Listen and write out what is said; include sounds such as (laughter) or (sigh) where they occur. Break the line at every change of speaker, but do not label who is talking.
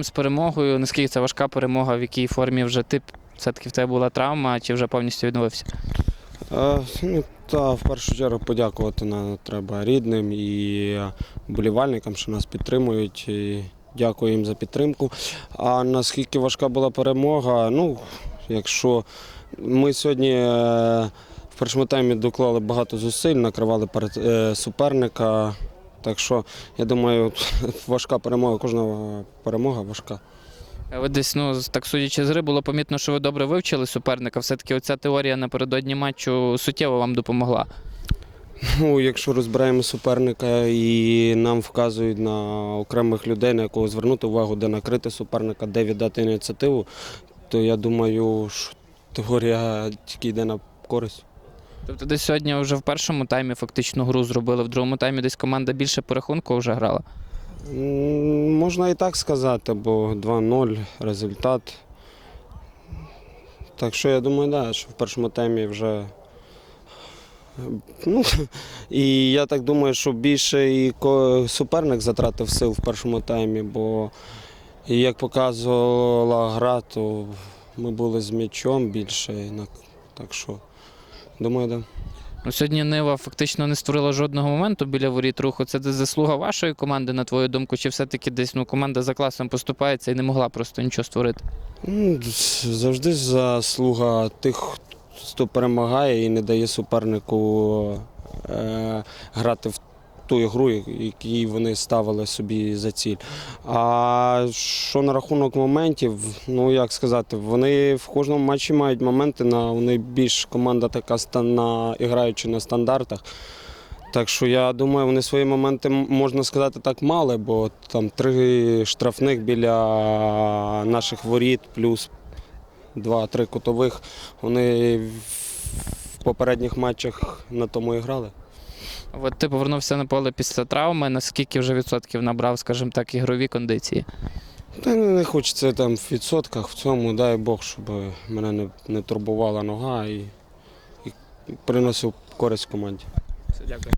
З перемогою, наскільки це важка перемога, в якій формі вже ти все-таки в тебе була травма, чи вже повністю відновився?
Е, ну, та в першу чергу подякувати на, треба рідним і болівальникам, що нас підтримують. І дякую їм за підтримку. А наскільки важка була перемога, ну, якщо ми сьогодні е, в першому таймі доклали багато зусиль, накривали е, суперника. Так що, я думаю, (laughs) важка перемога, кожна перемога важка.
Ви десь, ну, так судячи з гри, було помітно, що ви добре вивчили суперника. Все-таки оця теорія напередодні матчу суттєво вам допомогла.
Ну, якщо розбираємо суперника і нам вказують на окремих людей, на якого звернути увагу, де накрити суперника, де віддати ініціативу, то я думаю, що теорія тільки йде на користь.
Тобто десь сьогодні вже в першому таймі фактично гру зробили, в другому таймі десь команда більше по рахунку вже грала.
Можна і так сказати, бо 2-0 результат. Так що я думаю, да, що в першому таймі вже. Ну, (laughs) і я так думаю, що більше і суперник затратив сил в першому таймі, бо як показувала гра, то ми були з м'ячом більше. Так що, думаю, так. Да.
Ну, сьогодні Нива фактично не створила жодного моменту біля воріт руху. Це десь заслуга вашої команди, на твою думку, чи все-таки десь ну, команда за класом поступається і не могла просто нічого створити?
Ну, Завжди заслуга тих, хто перемагає і не дає супернику е, грати в ту ігру, яку вони ставили собі за ціль. А що на рахунок моментів, ну як сказати, вони в кожному матчі мають моменти, на вони більш команда така на, граючи на стандартах. Так що я думаю, вони свої моменти можна сказати так мали, бо там три штрафних біля наших воріт, плюс два-три кутових. Вони в попередніх матчах на тому і грали.
От ти повернувся на поле після травми. Наскільки вже відсотків набрав, скажімо так, ігрові кондиції?
Та не, не хочеться там в відсотках в цьому, дай Бог, щоб мене не, не турбувала нога і, і приносив користь команді.
Все, дякую.